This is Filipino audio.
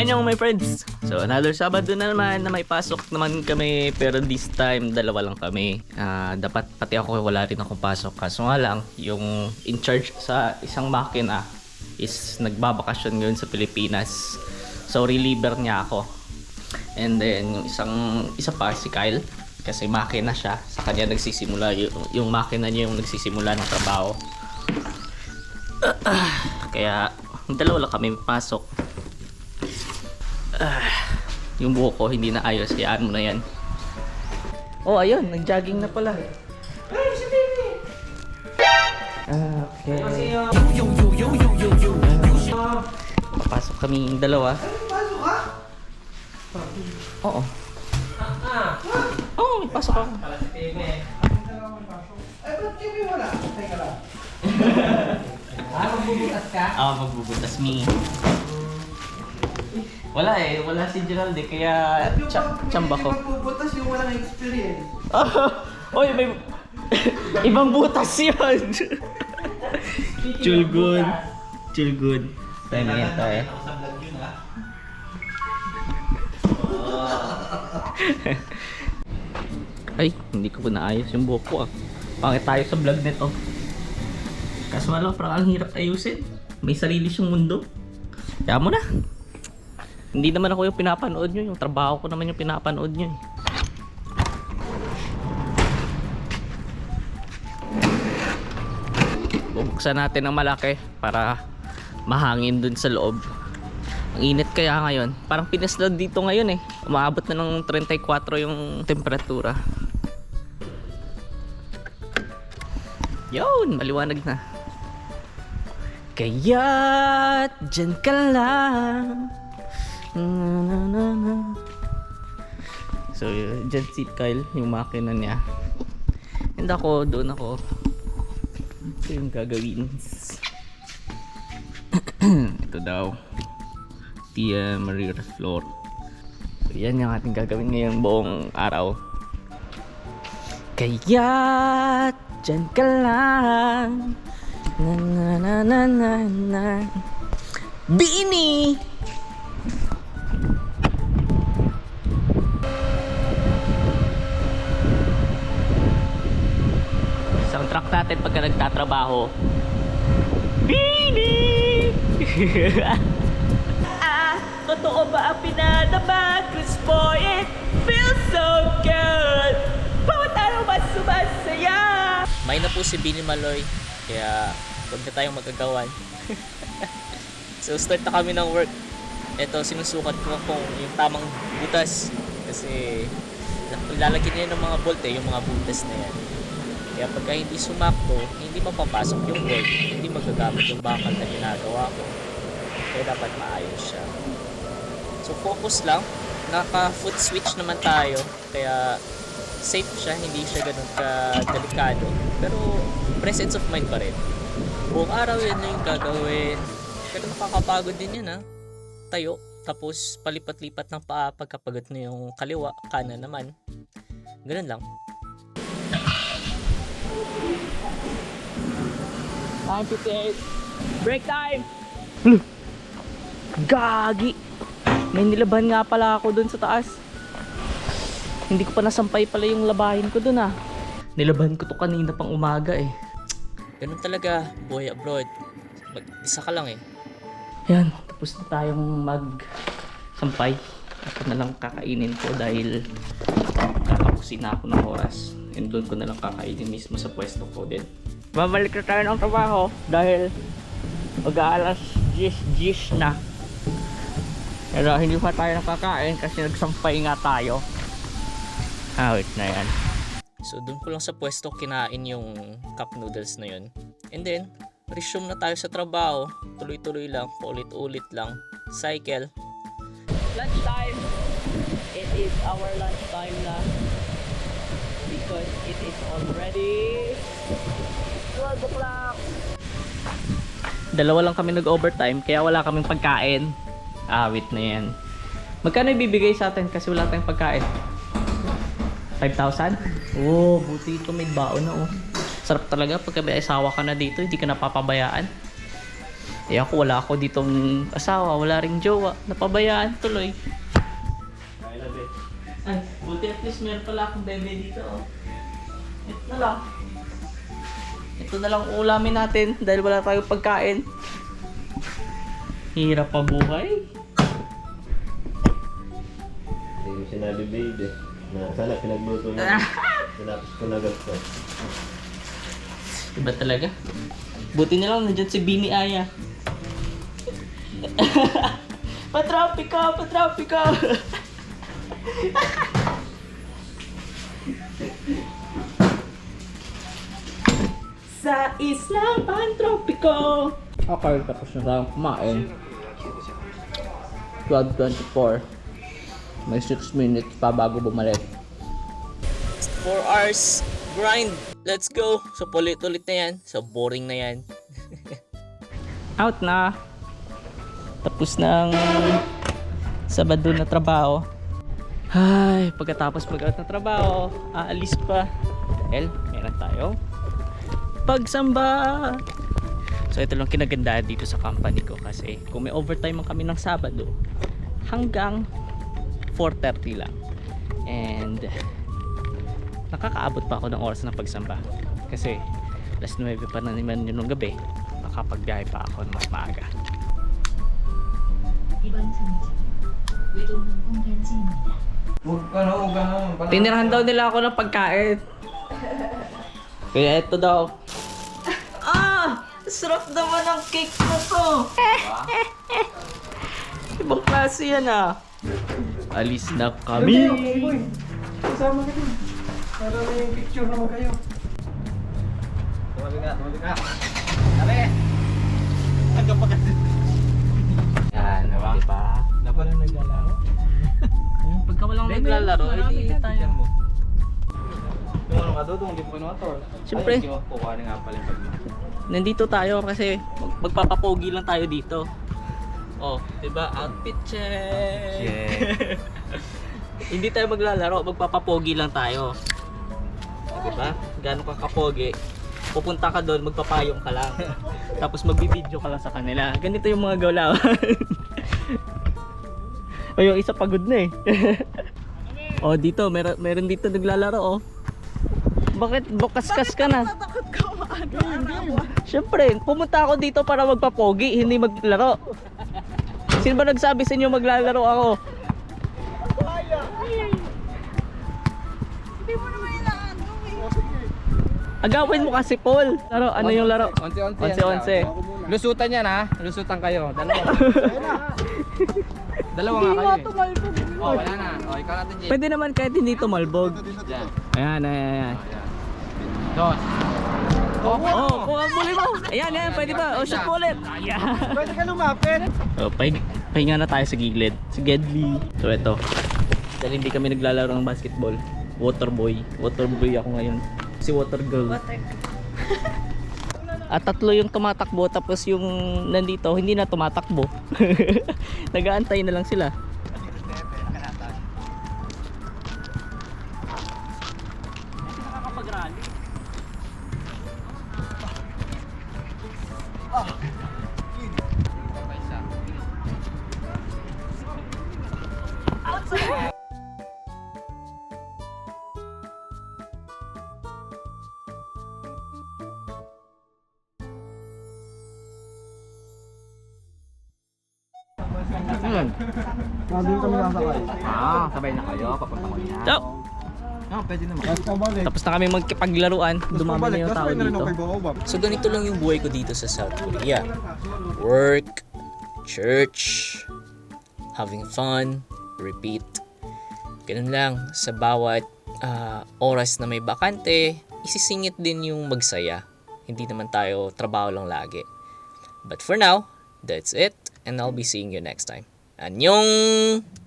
Anyong my friends! So another Sabado na naman na may pasok naman kami pero this time dalawa lang kami. Ah, dapat pati ako wala rin akong pasok kaso nga lang yung in charge sa isang makina is nagbabakasyon ngayon sa Pilipinas. So reliever niya ako. And then yung isang isa pa si Kyle kasi makina siya sa kanya nagsisimula yung, yung makina niya yung nagsisimula ng trabaho. Kaya dalawa lang kami pasok. Ah, yung buhok ko hindi na ayos, hayaan mo na yan. Oh, ayun, nag-jogging na pala. Okay. Papasok kami yung dalawa. Pasok ka? Oo. Oo, oh, may pasok ako. Ay, ba't kami wala? Teka lang. ah, magbubukas ka? Ah, magbubutas me. Wala eh, wala si Gerald eh, kaya yung cha- chamba ko. magbubutas yung walang experience. Oy, may... Ibang butas yun! Chulgun. Chulgun. Tayo na yan tayo. Ay, hindi ko pa naayos yung buhok ko ah. Pangit tayo sa vlog nito. Kaso wala, parang ang hirap ayusin. May sarili siyang mundo. Kaya mo na. Hindi naman ako yung pinapanood nyo. Yung trabaho ko naman yung pinapanood nyo eh. Bubuksan natin ng malaki para mahangin dun sa loob. Ang init kaya ngayon. Parang Pinas na dito ngayon eh. Umaabot na ng 34 yung temperatura. Yun, maliwanag na. Kaya dyan ka lang. So, dyan si Kyle, yung makina niya. And ako, doon ako. Ito yung gagawin. Ito daw. Tia Maria Flor. So, yan yung ating gagawin ngayong buong araw. Kaya dyan ka lang. Na na na na na na. Bini! Soundtrack natin pagka nagtatrabaho. Bini! ah, totoo ba ang pinadama? Cause boy, it feels so good. Bawat araw mas sumasaya. May na po si Bini Maloy. Kaya huwag na tayong magagawan. so start na kami ng work. Ito, sinusukat ko kung yung tamang butas. Kasi lalagyan niya ng mga bolt eh, yung mga butas na yan. Kaya pagka hindi sumakto, hindi mapapasok yung bolt, hindi magagamit yung bakal na ginagawa ko. Kaya dapat maayos siya. So focus lang. Naka foot switch naman tayo. Kaya safe siya, hindi siya ganun ka delikado. Pero presence of mind pa rin. Buong araw na yung gagawin. Pero nakakapagod din yun ha. Tayo. Tapos palipat-lipat ng paa pagkapagot na yung kaliwa, kanan naman. Ganun lang. 9.58. Break time! Gagi! May nilaban nga pala ako dun sa taas. Hindi ko pa nasampay pala yung labahin ko dun ah. Nilaban ko to kanina pang umaga eh. Ganun talaga, boy abroad. Mag-isa ka lang eh. Yan, tapos na tayong mag-sampay. Ako na lang kakainin ko dahil kakapusin na ako ng oras. And doon ko na lang kakainin mismo sa pwesto ko din. Babalik na tayo ng trabaho dahil mag-aalas 10 na. Pero hindi pa tayo nakakain kasi nagsampay nga tayo. Awit na yan. So doon ko lang sa pwesto kinain yung cup noodles na yun. And then, resume na tayo sa trabaho. Tuloy-tuloy lang, paulit-ulit lang. Cycle. Lunchtime! It is our lunchtime na. Because it is already 12 o'clock. Dalawa lang kami nag-overtime kaya wala kaming pagkain. Awit na yan. Magkano ibibigay sa atin kasi wala tayong pagkain? 5,000? Oh, buti ito may baon na oh. Sarap talaga pagka may asawa ka na dito, hindi ka napapabayaan. Eh ako, wala ako ditong asawa, wala ring jowa. Napabayaan tuloy. Ay, buti at least meron pala akong bebe dito. Oh. Ito na lang. Ito na lang ulamin natin dahil wala tayong pagkain. Hirap pa buhay. Hindi ko sinabi baby. Na sana pinagluto mo. Tinapos ko na ganito. Iba talaga. Buti na lang nandiyan si Bini Aya. patrapika, patrapika. Sa Islang Pantropiko. Okay, tapos na tayong kumain. 12.24. May 6 minutes pa bago bumalik. 4 hours grind. Let's go. So ulit-ulit na yan. So boring na yan. Out na. Tapos ng Sabado na trabaho. Ay, pagkatapos mag-out na trabaho, aalis pa. Dahil meron tayo pagsamba. So ito lang kinagandaan dito sa company ko kasi kung may overtime man kami ng Sabado hanggang 4.30 lang. And nakakaabot pa ako ng oras ng pagsamba kasi alas 9 pa na naman yun ng gabi makapagbiyahe pa ako ng mas maaga. Tinirahan daw nila ako ng pagkain. Kaya ito daw, sarap naman ang cake na to ibang klase yan ah alis na kami Boy, boy. Kasama ka din. Para may picture naman kayo. Tumabi ka, tumabi ka. Sabi! Hanggang pa kasi. yan diba Na pala naglalaro. Ayun, pagka walang naglalaro hindi tayo Yung ano ka doon, hindi mo kinuha to. Siyempre. Ay, kukuha na nga pala yung pag nandito tayo kasi mag- magpapapogi lang tayo dito. Oh, 'di ba? Outfit check. Hindi tayo maglalaro, magpapapogi lang tayo. Oh, 'Di ba? Gaano ka kapogi? Pupunta ka doon, magpapayong ka lang. Tapos magbibideo ka lang sa kanila. Ganito yung mga gawlawan. o yung isa pagod na eh. oh, dito, meron, meron dito naglalaro oh. Bakit bukas-kas ka na? Siyempre, pumunta ako dito para magpapogi, hindi maglaro. Sino ba nagsabi sa inyo maglalaro ako? Agawin mo kasi, Paul. Laro, ano yung laro? Onti-onti. Onse-onse. Lusutan yan ha. Lusutan kayo. Dalawa. Dalawa nga kayo eh. Oh, wala na. Oh, ikaw natin, Jay. Pwede naman kahit hindi tumalbog. Yan. Ayan, ayan, ayan. Dos. Oh, Oh, kuha mo mo. Ayan, ayan, pwede ba? O, shoot mo ulit. Ayan. Pwede ka lumapit. So, pahing, pahinga na tayo sa gilid. Si Gedli. So, ito. Dahil hindi kami naglalaro ng basketball. Waterboy. Waterboy ako ngayon. Si Water Girl. At tatlo yung tumatakbo tapos yung nandito hindi na tumatakbo. Nagaantay na lang sila. Sabi kami nasakay. Ah, sabay na kayo. Papunta ko niya. So, Ah, pwede naman. Tapos pabalik. tapos na kami magkipaglaruan. Dumami na yung tao dito. So ganito lang yung buhay ko dito sa South Korea. Work, church, having fun, repeat. Ganun lang. Sa bawat ah, oras na may bakante, isisingit din yung magsaya. Hindi naman tayo trabaho lang lagi. But for now, that's it. And I'll be seeing you next time. Annyeong!